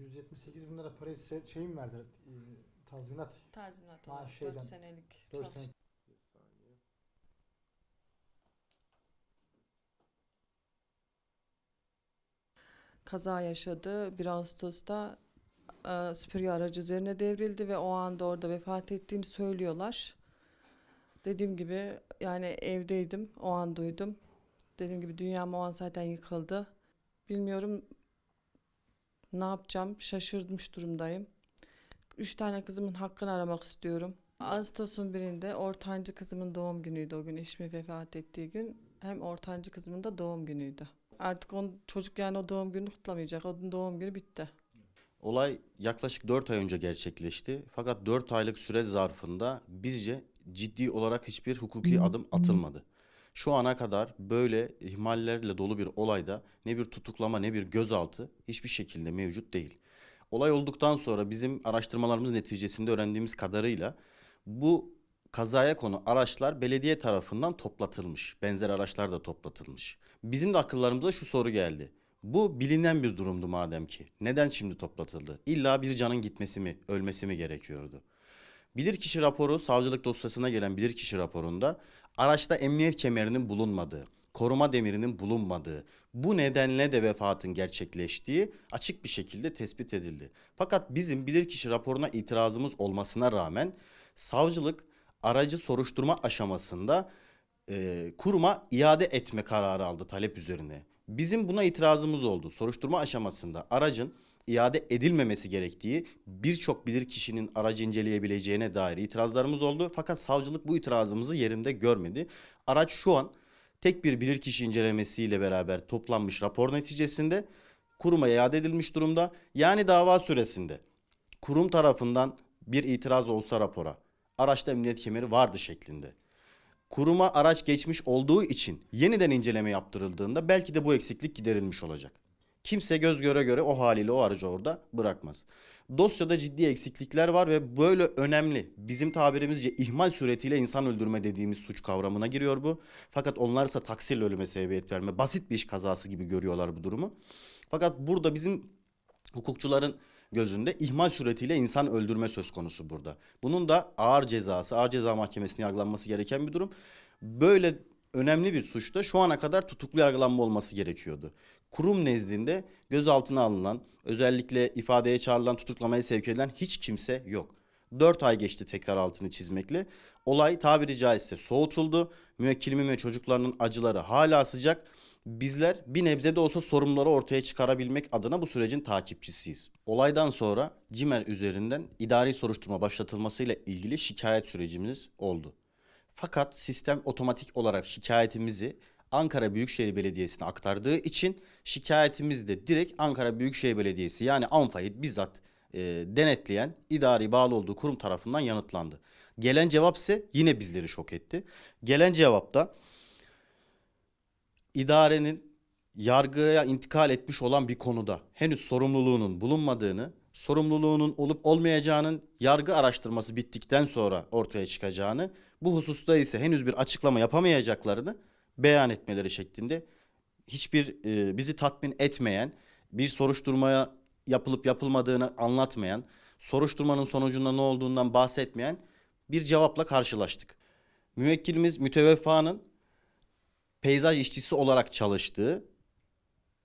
178 bin lira para ise şey mi verdiler? E, tazminat. Tazminat Ha, olarak şeyden, 4 senelik 4 çalış- sene. kaza yaşadı. 1 Ağustos'ta e, süpürge aracı üzerine devrildi ve o anda orada vefat ettiğini söylüyorlar. Dediğim gibi yani evdeydim. O an duydum. Dediğim gibi dünyam o an zaten yıkıldı. Bilmiyorum ne yapacağım. Şaşırmış durumdayım. Üç tane kızımın hakkını aramak istiyorum. Ağustos'un birinde ortancı kızımın doğum günüydü o gün. Eşimin vefat ettiği gün. Hem ortancı kızımın da doğum günüydü. Artık on, çocuk yani o doğum gününü kutlamayacak. Onun doğum günü bitti. Olay yaklaşık 4 ay önce gerçekleşti. Fakat 4 aylık süre zarfında bizce ciddi olarak hiçbir hukuki adım atılmadı. Şu ana kadar böyle ihmallerle dolu bir olayda ne bir tutuklama ne bir gözaltı hiçbir şekilde mevcut değil. Olay olduktan sonra bizim araştırmalarımız neticesinde öğrendiğimiz kadarıyla bu kazaya konu araçlar belediye tarafından toplatılmış. Benzer araçlar da toplatılmış. Bizim de akıllarımıza şu soru geldi. Bu bilinen bir durumdu madem ki. Neden şimdi toplatıldı? İlla bir canın gitmesi mi, ölmesi mi gerekiyordu? Bilirkişi raporu, savcılık dosyasına gelen bilirkişi raporunda araçta emniyet kemerinin bulunmadığı, koruma demirinin bulunmadığı, bu nedenle de vefatın gerçekleştiği açık bir şekilde tespit edildi. Fakat bizim bilirkişi raporuna itirazımız olmasına rağmen savcılık aracı soruşturma aşamasında e, kuruma iade etme kararı aldı talep üzerine. Bizim buna itirazımız oldu. Soruşturma aşamasında aracın iade edilmemesi gerektiği birçok bilir kişinin aracı inceleyebileceğine dair itirazlarımız oldu. Fakat savcılık bu itirazımızı yerinde görmedi. Araç şu an tek bir bilirkişi incelemesiyle beraber toplanmış rapor neticesinde kuruma iade edilmiş durumda. Yani dava süresinde kurum tarafından bir itiraz olsa rapora araçta emniyet kemeri vardı şeklinde kuruma araç geçmiş olduğu için yeniden inceleme yaptırıldığında belki de bu eksiklik giderilmiş olacak. Kimse göz göre göre o haliyle o aracı orada bırakmaz. Dosyada ciddi eksiklikler var ve böyle önemli bizim tabirimizce ihmal suretiyle insan öldürme dediğimiz suç kavramına giriyor bu. Fakat onlarsa taksirle ölüme sebebiyet verme basit bir iş kazası gibi görüyorlar bu durumu. Fakat burada bizim hukukçuların gözünde ihmal suretiyle insan öldürme söz konusu burada. Bunun da ağır cezası, ağır ceza mahkemesinde yargılanması gereken bir durum. Böyle önemli bir suçta şu ana kadar tutuklu yargılanma olması gerekiyordu. Kurum nezdinde gözaltına alınan, özellikle ifadeye çağrılan, tutuklamaya sevk edilen hiç kimse yok. 4 ay geçti tekrar altını çizmekle. Olay tabiri caizse soğutuldu. Müvekkilimin ve çocuklarının acıları hala sıcak. Bizler bir nebze de olsa sorumluları ortaya çıkarabilmek adına bu sürecin takipçisiyiz. Olaydan sonra CİMER üzerinden idari soruşturma başlatılmasıyla ilgili şikayet sürecimiz oldu. Fakat sistem otomatik olarak şikayetimizi Ankara Büyükşehir Belediyesi'ne aktardığı için şikayetimizi de direkt Ankara Büyükşehir Belediyesi yani ANFA'yı bizzat e, denetleyen idari bağlı olduğu kurum tarafından yanıtlandı. Gelen cevap ise yine bizleri şok etti. Gelen cevapta idarenin yargıya intikal etmiş olan bir konuda henüz sorumluluğunun bulunmadığını, sorumluluğunun olup olmayacağının yargı araştırması bittikten sonra ortaya çıkacağını, bu hususta ise henüz bir açıklama yapamayacaklarını beyan etmeleri şeklinde hiçbir e, bizi tatmin etmeyen, bir soruşturmaya yapılıp yapılmadığını anlatmayan, soruşturmanın sonucunda ne olduğundan bahsetmeyen bir cevapla karşılaştık. Müvekkilimiz müteveffanın peyzaj işçisi olarak çalıştığı,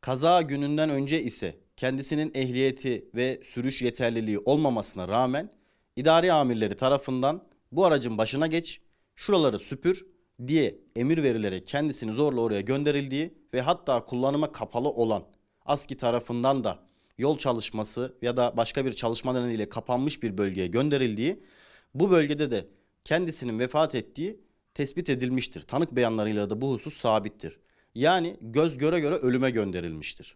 kaza gününden önce ise kendisinin ehliyeti ve sürüş yeterliliği olmamasına rağmen idari amirleri tarafından bu aracın başına geç, şuraları süpür diye emir verilerek kendisini zorla oraya gönderildiği ve hatta kullanıma kapalı olan ASKİ tarafından da yol çalışması ya da başka bir çalışma nedeniyle kapanmış bir bölgeye gönderildiği, bu bölgede de kendisinin vefat ettiği tespit edilmiştir. Tanık beyanlarıyla da bu husus sabittir. Yani göz göre göre ölüme gönderilmiştir.